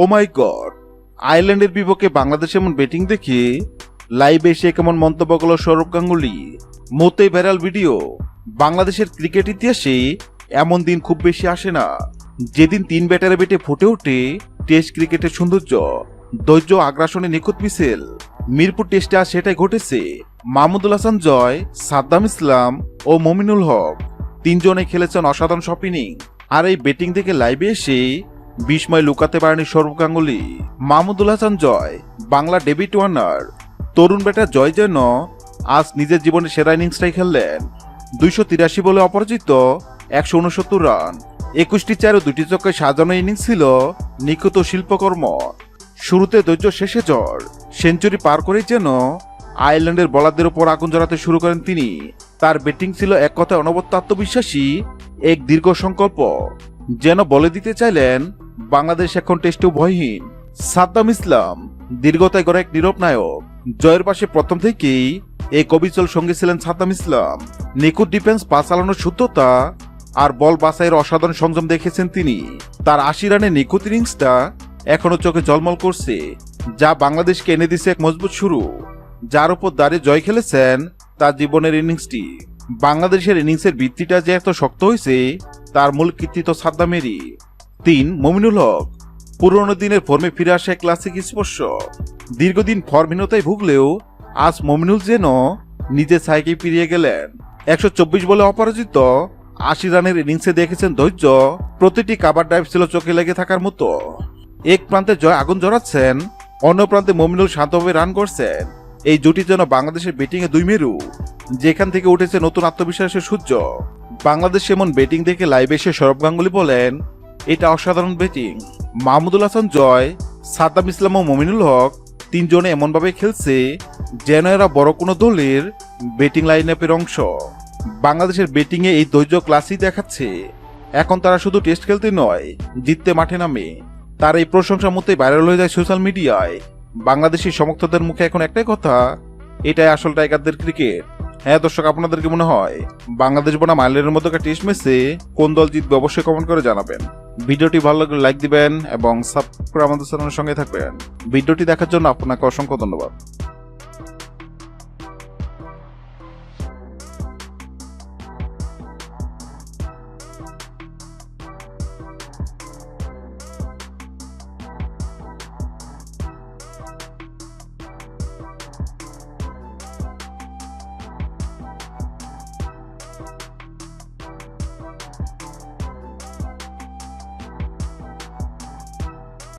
ও মাই god আয়ারল্যান্ডের বিপক্ষে বাংলাদেশ এমন ব্যাটিং দেখে লাইভে এসে কেমন মন্তব্য করল সৌরভ গাঙ্গুলি? মতেই ভাইরাল ভিডিও বাংলাদেশের ক্রিকেট ইতিহাসে এমন দিন খুব বেশি আসে না। যেদিন তিন ব্যাটারে বেটে ফুটে ওঠে টেস্ট ক্রিকেটের সৌন্দর্য। ধৈর্য, আগ্রাসনে নিখুঁত মিছিল। মিরপুর টেস্টে আর সেটাই ঘটেছে। মাহমুদুল হাসান জয়, সাদ্দাম ইসলাম ও মমিনুল হক। তিনজনে খেলেছেন অসাধারণ শপিনিং আর এই ব্যাটিং থেকে লাইভে এসে বিস্ময় লুকাতে পারেনি Sourav Ganguly. Mahmudul Hasan Joy, Bangla David Warner. তরুণ বেটা জয় যেন আজ নিজের জীবনে সেরা ইনিংসটাই খেললেন। দুইশো তিরাশি বলে অপরাজিত একশো উনসত্তর রান। একুশটি চার ও দুটি চক্কায় সাজানো ইনিংস ছিল নিখুঁত শিল্পকর্ম। শুরুতে ধৈর্য শেষে জ্বর। সেঞ্চুরি পার করেই যেন আয়ারল্যান্ডের বলারদের ওপর আগুন জ্বালাতে শুরু করেন তিনি। তার ব্যাটিং ছিল এক কথায় অনবত্য আত্মবিশ্বাসী, এক দীর্ঘ সংকল্প। যেন বলে দিতে চাইলেন বাংলাদেশ এখন টেস্টেও ভয়হীন। সাদ্দাম ইসলাম, দীর্ঘতায় গড়া এক নীরব নায়ক। জয়ের পাশে প্রথম থেকেই এই কবিচল সঙ্গে ছিলেন সাদ্দাম ইসলাম। নিখুঁত ডিফেন্স পা চালানোর শুদ্ধতা আর বল বাছাইয়ের অসাধারণ সংযম দেখেছেন তিনি। তার আশি রানের নিখুঁত ইনিংসটা এখনও চোখে জলমল করছে, যা বাংলাদেশকে এনে দিছে এক মজবুত শুরু। যার উপর দাঁড়িয়ে জয় খেলেছেন তার জীবনের ইনিংসটি বাংলাদেশের ইনিংসের ভিত্তিটা যে এত শক্ত হয়েছে, তার মূল কৃতিত্ব সাদ্দামেরই। তিন, মমিনুল হক। পুরনো দিনের ফর্মে ফিরে আসা ক্লাসিক স্পর্শ। দীর্ঘদিন ফর্মহীনতায় ভুগলেও আজ মমিনুল যেন নিজে সাইকে ফিরিয়ে গেলেন। একশো চব্বিশ বলে অপরাজিত, আশি রানের ইনিংসে দেখেছেন ধৈর্য, প্রতিটি কাবার ড্রাইভ ছিল চোখে লেগে থাকার মতো। এক প্রান্তে জয় আগুন জড়াচ্ছেন অন্য প্রান্তে মমিনুল শান্তভাবে রান করছেন। এই জুটি যেন বাংলাদেশের ব্যাটিং এ দুই মেরু। যেখান থেকে উঠেছে নতুন আত্মবিশ্বাসের সূর্য। বাংলাদেশ এমন ব্যাটিং দেখে লাইভ এসে সৌরভ গাঙ্গুলি বলেন এটা অসাধারণ ব্যাটিং মাহমুদুল হাসান জয়, সাদ্দাম ইসলাম ও মমিনুল হক তিনজনে এমনভাবে খেলছে যেন এরা বড় কোনো দলের ব্যাটিং লাইন আপের অংশ। বাংলাদেশের ব্যাটিং এ এই ধৈর্য ক্লাসই দেখাচ্ছে। এখন তারা শুধু টেস্ট খেলতে নয়, জিততে মাঠে নামে। তার এই প্রশংসা মতে ভাইরাল হয়ে যায় সোশ্যাল মিডিয়ায় বাংলাদেশি সমর্থকদের মুখে এখন একটাই কথা, এটাই আসল টাইগারদের ক্রিকেট হ্যাঁ দর্শক, আপনাদের কি মনে হয়, বাংলাদেশ বনাম আয়ারল্যান্ডের মতো একটা টেস্ট ম্যাচে কোন দল জিতবে অবশ্যই কমেন্ট করে জানাবেন। ভিডিওটি ভালো লাগলে লাইক দিবেন এবং সাবস্ক্রাইব আমাদের চ্যানেলের সঙ্গে থাকবেন। ভিডিওটি দেখার জন্য আপনাকে অসংখ্য ধন্যবাদ।